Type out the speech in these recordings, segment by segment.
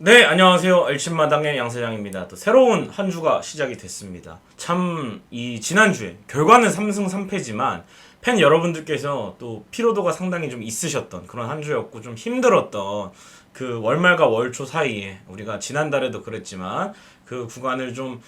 네, 안녕하세요. 엘친마당의 양세장입니다. 또 새로운 한 주가 시작이 됐습니다. 참, 이 지난주에 결과는 3승 3패지만 팬 여러분들께서 또 피로도가 상당히 좀 있으셨던 그런 한 주였고 좀 힘들었던 그 월말과 월초 사이에 우리가 지난달에도 그랬지만 그 구간을 좀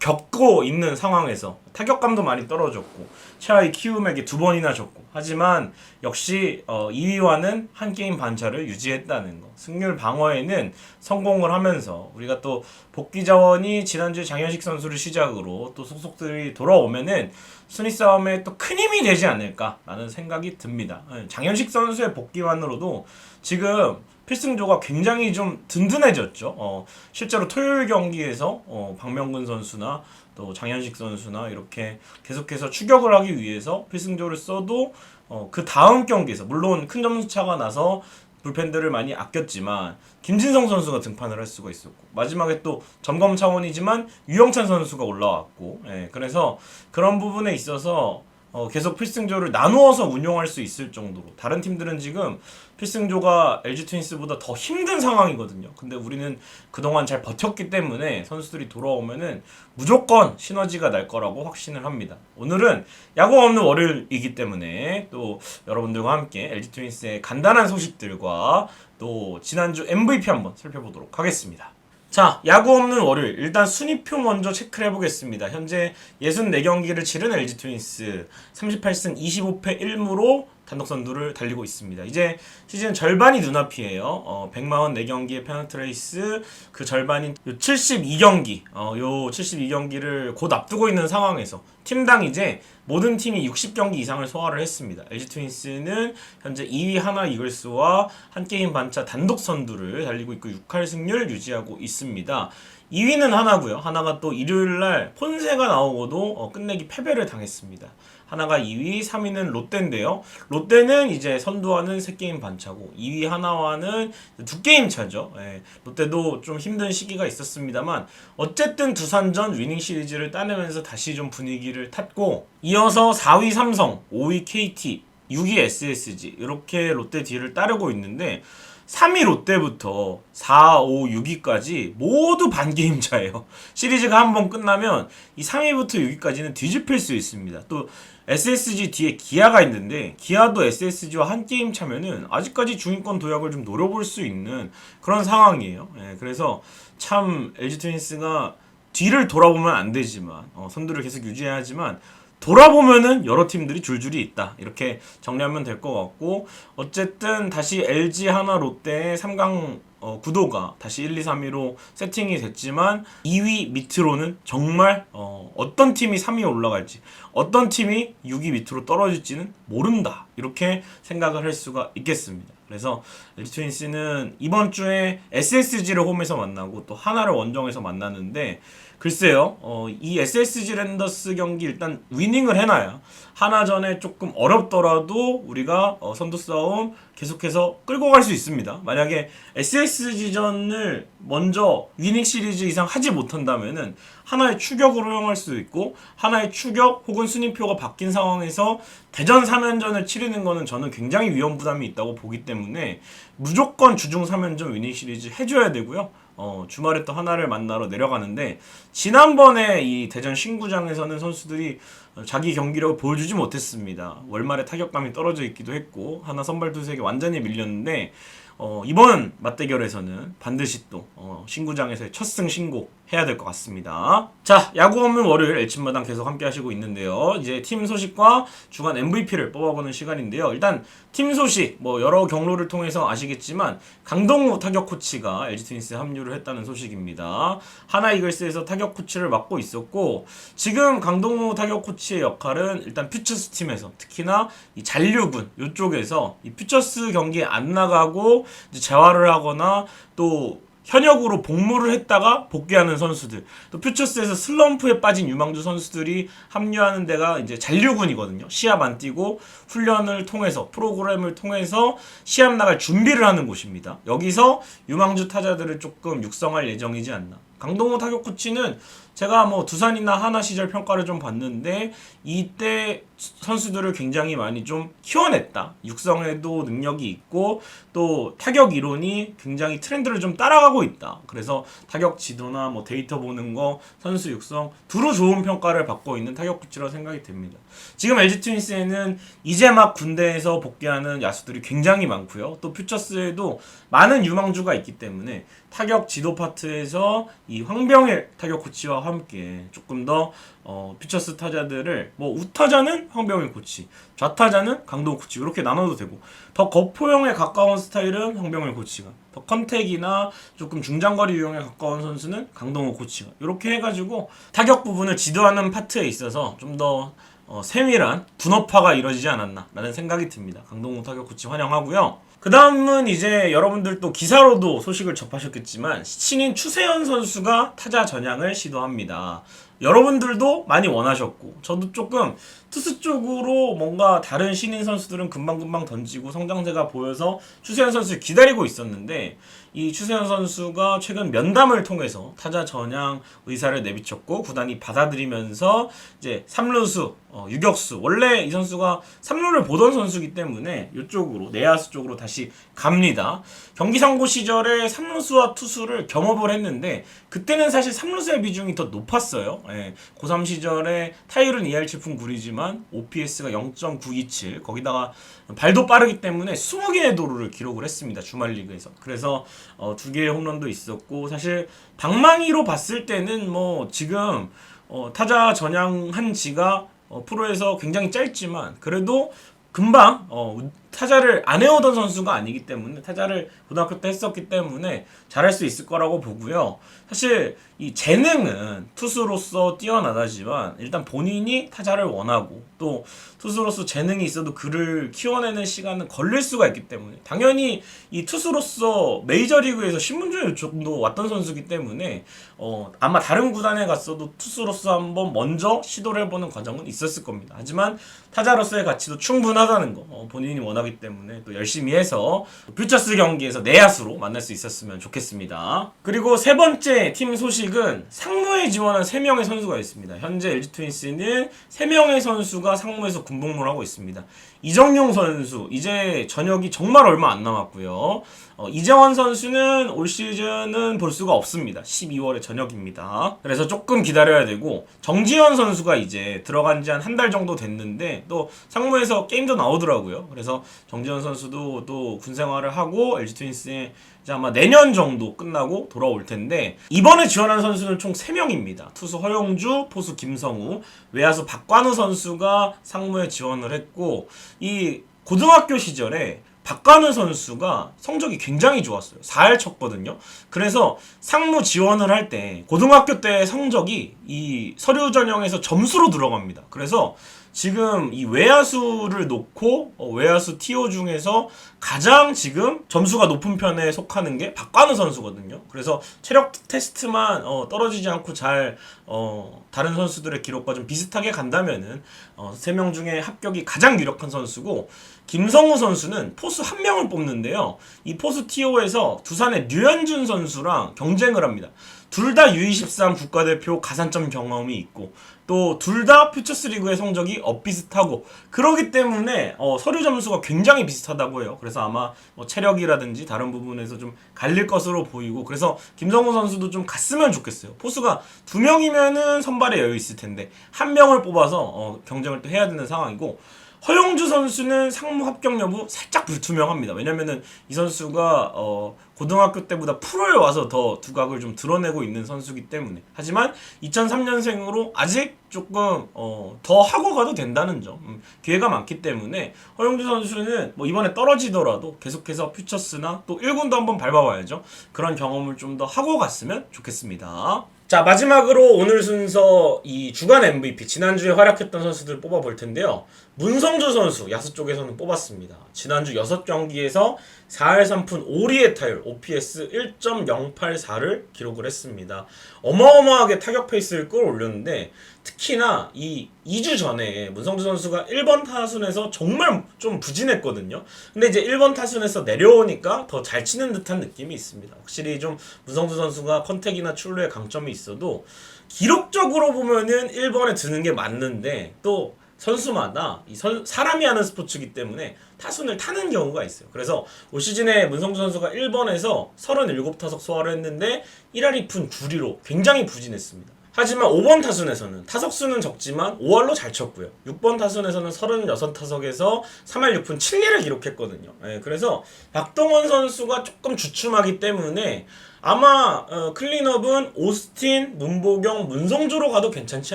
겪고 있는 상황에서 타격감도 많이 떨어졌고 최하위 키움에게 두 번이나 졌고 하지만 역시 어, 2위와는 한 게임 반차를 유지했다는 거 승률 방어에는 성공을 하면서 우리가 또 복귀 자원이 지난주에 장현식 선수를 시작으로 또 속속들이 돌아오면은 순위 싸움에 또 큰 힘이 되지 않을까라는 생각이 듭니다. 예, 장현식 선수의 복귀만으로도 지금 필승조가 굉장히 좀 든든해졌죠. 어, 실제로 토요일 경기에서 어, 박명근 선수나 또 장현식 선수나 이렇게 계속해서 추격을 하기 위해서 필승조를 써도 어, 그 다음 경기에서 물론 큰 점수 차가 나서 불펜들을 많이 아꼈지만 김진성 선수가 등판을 할 수가 있었고 마지막에 또 점검 차원이지만 유영찬 선수가 올라왔고 예, 그래서 그런 부분에 있어서 어, 계속 필승조를 나누어서 운용할 수 있을 정도로 다른 팀들은 지금 필승조가 LG 트윈스보다 더 힘든 상황이거든요. 근데 우리는 그동안 잘 버텼기 때문에 선수들이 돌아오면은 무조건 시너지가 날 거라고 확신을 합니다. 오늘은 야구 없는 월요일이기 때문에 또 여러분들과 함께 LG 트윈스의 간단한 소식들과 또 지난주 MVP 한번 살펴보도록 하겠습니다. 자, 야구 없는 월요일. 일단 순위표 먼저 체크를 해보겠습니다. 현재 64경기를 치른 LG 트윈스 38승 25패 1무로 단독 선두를 달리고 있습니다. 이제 시즌 절반이 눈앞이에요. 어, 144경기의 페넌트 레이스 그 절반인 요 72경기, 어, 요 72경기를 곧 앞두고 있는 상황에서 팀당 이제 모든 팀이 60경기 이상을 소화를 했습니다. LG 트윈스는 현재 2위 하나 이글스와 한 게임 반차 단독 선두를 달리고 있고 6할 승률 유지하고 있습니다. 2위는 하나고요. 하나가 또 일요일 날 폰세가 나오고도 어, 끝내기 패배를 당했습니다. 하나가 2위, 3위는 롯데인데요. 롯데는 이제 선두와는 3게임 반차고 2위 하나와는 두 게임 차죠. 예, 롯데도 좀 힘든 시기가 있었습니다만 어쨌든 두산전 위닝 시리즈를 따내면서 다시 좀 분위기를 탔고 이어서 4위 삼성, 5위 KT, 6위 SSG 이렇게 롯데 뒤를 따르고 있는데 3위 롯데부터 4, 5, 6위까지 모두 반게임 차예요. 시리즈가 한 번 끝나면 이 3위부터 6위까지는 뒤집힐 수 있습니다. 또 SSG 뒤에 기아가 있는데 기아도 SSG와 한 게임 차면은 아직까지 중위권 도약을 좀 노려볼 수 있는 그런 상황이에요. 예, 그래서 참 LG 트윈스가 뒤를 돌아보면 안 되지만 어, 선두를 계속 유지해야 하지만 돌아보면은 여러 팀들이 줄줄이 있다. 이렇게 정리하면 될 것 같고 어쨌든 다시 LG 하나 롯데의 3강 어, 구도가 다시 1, 2, 3위로 세팅이 됐지만 2위 밑으로는 정말 어, 어떤 팀이 3위에 올라갈지 어떤 팀이 6위 밑으로 떨어질지는 모른다. 이렇게 생각을 할 수가 있겠습니다. 그래서 LG 트윈스는 이번 주에 SSG를 홈에서 만나고 또 하나를 원정에서 만나는데 글쎄요, 어, 이 SSG 랜더스 경기 일단 위닝을 해놔야 하나전에 조금 어렵더라도 우리가 어, 선두 싸움 계속해서 끌고 갈 수 있습니다. 만약에 SSG전을 먼저 위닝 시리즈 이상 하지 못한다면은 하나의 추격으로 활용할 수도 있고 하나의 추격 혹은 순위표가 바뀐 상황에서 대전 3연전을 치르는 거는 저는 굉장히 위험 부담이 있다고 보기 때문에 무조건 주중 3연전 위닝 시리즈 해줘야 되고요. 어, 주말에 또 하나를 만나러 내려가는데 지난번에 이 대전 신구장에서는 선수들이 자기 경기력을 보여주지 못했습니다. 월말에 타격감이 떨어져 있기도 했고 하나 선발 투수에게 완전히 밀렸는데 어, 이번 맞대결에서는 반드시 또 어, 신구장에서의 첫 승 신고 해야 될 것 같습니다. 자, 야구 없는 월요일 엘친마당 계속 함께 하시고 있는데요. 이제 팀 소식과 주간 MVP를 뽑아보는 시간인데요. 일단 팀 소식 뭐 여러 경로를 통해서 아시겠지만 강동우 타격 코치가 LG 트윈스에 합류를 했다는 소식입니다. 하나 이글스에서 타격 코치를 맡고 있었고 지금 강동우 타격 코치의 역할은 일단 퓨처스 팀에서 특히나 이 잔류군 이쪽에서 이 퓨처스 경기에 안 나가고 이제 재활을 하거나 또 현역으로 복무를 했다가 복귀하는 선수들. 또 퓨처스에서 슬럼프에 빠진 유망주 선수들이 합류하는 데가 이제 잔류군이거든요. 시합 안 뛰고 훈련을 통해서 프로그램을 통해서 시합 나갈 준비를 하는 곳입니다. 여기서 유망주 타자들을 조금 육성할 예정이지 않나 강동호 타격 코치는 제가 뭐 두산이나 하나 시절 평가를 좀 봤는데 이때 선수들을 굉장히 많이 좀 키워냈다. 육성에도 능력이 있고 또 타격 이론이 굉장히 트렌드를 좀 따라가고 있다. 그래서 타격 지도나 뭐 데이터 보는 거 선수 육성 두루 좋은 평가를 받고 있는 타격 코치라고 생각이 됩니다. 지금 LG 트윈스에는 이제 막 군대에서 복귀하는 야수들이 굉장히 많고요. 또 퓨처스에도 많은 유망주가 있기 때문에 타격 지도 파트에서 이 황병일 타격 코치와 함께 조금 더 어, 퓨처스 타자들을 뭐 우타자는 황병일 코치, 좌타자는 강동호 코치 이렇게 나눠도 되고 더 거포형에 가까운 스타일은 황병일 코치가 더 컨택이나 조금 중장거리 유형에 가까운 선수는 강동호 코치가 이렇게 해가지고 타격 부분을 지도하는 파트에 있어서 좀더 어, 세밀한 분업화가 이루어지지 않았나라는 생각이 듭니다. 강동호 타격 코치 환영하고요. 그 다음은 이제 여러분들도 기사로도 소식을 접하셨겠지만 신인 추세현 선수가 타자 전향을 시도합니다. 여러분들도 많이 원하셨고 저도 조금 투수 쪽으로 뭔가 다른 신인 선수들은 금방금방 던지고 성장세가 보여서 추세현 선수를 기다리고 있었는데 이 추세현 선수가 최근 면담을 통해서 타자 전향 의사를 내비쳤고 구단이 받아들이면서 이제 3루수 어, 유격수 원래 이 선수가 3루를 보던 선수기 때문에 이쪽으로 내야수 쪽으로 다시 갑니다. 경기 상고 시절에 3루수와 투수를 겸업을 했는데 그때는 사실 3루수의 비중이 더 높았어요. 예, 고3 시절에 타율은 2할 7푼 9리지만 OPS가 0.927 거기다가 발도 빠르기 때문에 20개의 도루를 기록을 했습니다. 주말 리그에서. 그래서 어, 두 개의 홈런도 있었고 사실 방망이로 봤을 때는 뭐 지금 어, 타자 전향한 지가 어, 프로에서 굉장히 짧지만 그래도 금방 어, 타자를 안 해오던 선수가 아니기 때문에 타자를 고등학교 때 했었기 때문에 잘할 수 있을 거라고 보고요. 사실 이 재능은 투수로서 뛰어나다지만 일단 본인이 타자를 원하고 또 투수로서 재능이 있어도 그를 키워내는 시간은 걸릴 수가 있기 때문에 당연히 이 투수로서 메이저리그에서 신문조에 정도 왔던 선수기 때문에 어, 아마 다른 구단에 갔어도 투수로서 한번 먼저 시도를 해보는 과정은 있었을 겁니다. 하지만 타자로서의 가치도 충분하다는 거 어, 본인이 원하 기 때문에 또 열심히 해서 퓨처스 경기에서 내야수로 만날 수 있었으면 좋겠습니다. 그리고 세 번째 팀 소식은 상무에 지원한 3명의 선수가 있습니다. 현재 LG 트윈스는 3명의 선수가 상무에서 군복무를 하고 있습니다. 이정용 선수 이제 전역이 정말 얼마 안 남았고요. 어, 이재원 선수는 올 시즌은 볼 수가 없습니다. 12월에 전역입니다. 그래서 조금 기다려야 되고 정지현 선수가 이제 들어간 지 한 한 달 정도 됐는데 또 상무에서 게임도 나오더라고요. 그래서 정지현 선수도 또 군 생활을 하고 LG 트윈스에 이제 아마 내년 정도 끝나고 돌아올 텐데 이번에 지원한 선수는 총 3명입니다. 투수 허용주, 포수 김성우, 외야수 박관우 선수가 상무에 지원을 했고 이 고등학교 시절에 박관우 선수가 성적이 굉장히 좋았어요. 4할 쳤거든요. 그래서 상무 지원을 할 때 고등학교 때 성적이 이 서류 전형에서 점수로 들어갑니다. 그래서 지금 이 외야수를 놓고 어, 외야수 TO 중에서 가장 지금 점수가 높은 편에 속하는 게 박관우 선수거든요. 그래서 체력 테스트만 어, 떨어지지 않고 잘 어, 다른 선수들의 기록과 좀 비슷하게 간다면은 어, 3명 중에 합격이 가장 유력한 선수고 김성우 선수는 포수 한 명을 뽑는데요. 이 포수 TO에서 두산의 류현준 선수랑 경쟁을 합니다. 둘 다 U23 국가대표 가산점 경험이 있고 또 둘 다 퓨처스 리그의 성적이 엇비슷하고 그러기 때문에 어, 서류 점수가 굉장히 비슷하다고 해요. 그래서 아마 뭐 체력이라든지 다른 부분에서 좀 갈릴 것으로 보이고 그래서 김성우 선수도 좀 갔으면 좋겠어요. 포수가 두 명이면은 선발에 여유 있을 텐데 한 명을 뽑아서 어, 경쟁을 또 해야 되는 상황이고 허용주 선수는 상무 합격 여부 살짝 불투명합니다. 왜냐면은 이 선수가 어 고등학교 때보다 프로에 와서 더 두각을 좀 드러내고 있는 선수기 때문에 하지만 2003년생으로 아직 조금 어 더 하고 가도 된다는 점 음, 기회가 많기 때문에 허용주 선수는 뭐 이번에 떨어지더라도 계속해서 퓨처스나 또 1군도 한번 밟아봐야죠. 그런 경험을 좀 더 하고 갔으면 좋겠습니다. 자 마지막으로 오늘 순서 이 주간 MVP 지난주에 활약했던 선수들 뽑아볼 텐데요. 문성주 선수 야수 쪽에서는 뽑았습니다. 지난주 6경기에서 4할 3푼 5리의 타율 OPS 1.084를 기록을 했습니다. 어마어마하게 타격 페이스를 끌어올렸는데 특히나 이 2주 전에 문성주 선수가 1번 타순에서 정말 좀 부진했거든요. 근데 이제 1번 타순에서 내려오니까 더 잘 치는 듯한 느낌이 있습니다. 확실히 좀 문성주 선수가 컨택이나 출루에 강점이 있어도 기록적으로 보면은 1번에 드는 게 맞는데 또 선수마다 이 선, 사람이 하는 스포츠이기 때문에 타순을 타는 경우가 있어요. 그래서 올 시즌에 문성주 선수가 1번에서 37타석 소화를 했는데 1할 2푼 9리로 굉장히 부진했습니다. 하지만 5번 타순에서는 타석수는 적지만 5할로 잘 쳤고요. 6번 타순에서는 36타석에서 3할 6푼 7리를 기록했거든요. 예, 그래서 박동원 선수가 조금 주춤하기 때문에 아마 어, 클린업은 오스틴, 문보경, 문성주로 가도 괜찮지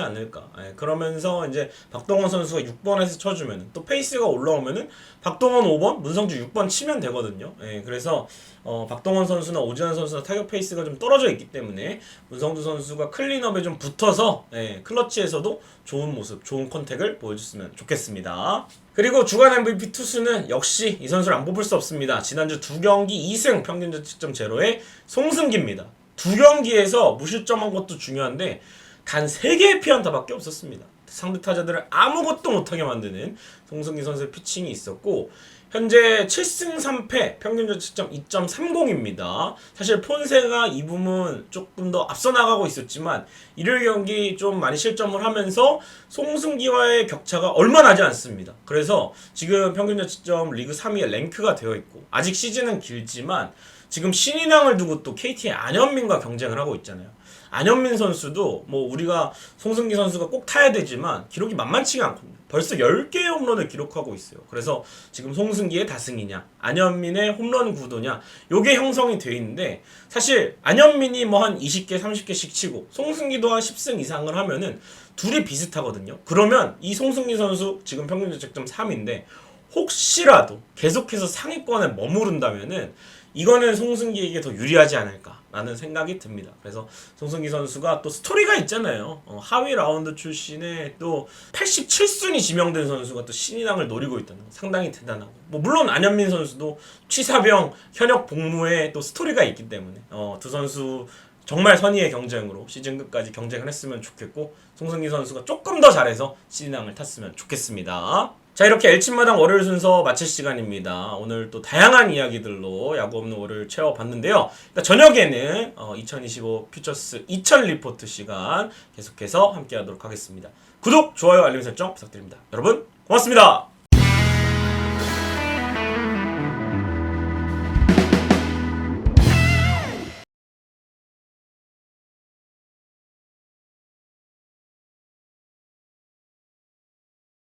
않을까. 예, 그러면서 이제 박동원 선수가 6번에서 쳐주면 또 페이스가 올라오면은 박동원 5번, 문성주 6번 치면 되거든요. 예, 그래서 어, 박동원 선수나 오지환 선수나 타격 페이스가 좀 떨어져 있기 때문에 문성주 선수가 클린업에 좀 붙어서 예, 클러치에서도 좋은 모습, 좋은 컨택을 보여줬으면 좋겠습니다. 그리고 주간 MVP 투수는 역시 이 선수를 안 뽑을 수 없습니다. 지난주 두 경기 2승 평균 자책점 제로의 송승기입니다. 두 경기에서 무실점한 것도 중요한데 단 3개의 피안타밖에 없었습니다. 상대 타자들을 아무것도 못하게 만드는 송승기 선수의 피칭이 있었고 현재 7승 3패 평균 자책점 2.30입니다. 사실 폰세가 이 부분 조금 더 앞서 나가고 있었지만 일요일 경기 좀 많이 실점을 하면서 송승기와의 격차가 얼마 나지 않습니다. 그래서 지금 평균 자책점 리그 3위에 랭크가 되어 있고 아직 시즌은 길지만 지금 신인왕을 두고 또 KT의 안현민과 경쟁을 하고 있잖아요. 안현민 선수도 뭐 우리가 송승기 선수가 꼭 타야 되지만 기록이 만만치가 않거든요. 벌써 10개의 홈런을 기록하고 있어요. 그래서 지금 송승기의 다승이냐, 안현민의 홈런 구도냐, 요게 형성이 돼 있는데 사실 안현민이 뭐 한 20개, 30개씩 치고 송승기도 한 10승 이상을 하면은 둘이 비슷하거든요. 그러면 이 송승기 선수 지금 평균 자책점 3인데 혹시라도 계속해서 상위권에 머무른다면은 이거는 송승기에게 더 유리하지 않을까라는 생각이 듭니다. 그래서 송승기 선수가 또 스토리가 있잖아요. 어, 하위 라운드 출신의 또 87순위 지명된 선수가 또 신인왕을 노리고 있다는 거 상당히 대단하고 뭐 물론 안현민 선수도 취사병 현역 복무에 또 스토리가 있기 때문에 어, 두 선수 정말 선의의 경쟁으로 시즌 끝까지 경쟁을 했으면 좋겠고 송승기 선수가 조금 더 잘해서 신인왕을 탔으면 좋겠습니다. 자 이렇게 엘친마당 월요일 순서 마칠 시간입니다. 오늘 또 다양한 이야기들로 야구 없는 월요일 채워봤는데요. 일단 저녁에는 어, 2025 퓨처스 2000 리포트 시간 계속해서 함께하도록 하겠습니다. 구독, 좋아요, 알림 설정 부탁드립니다. 여러분 고맙습니다.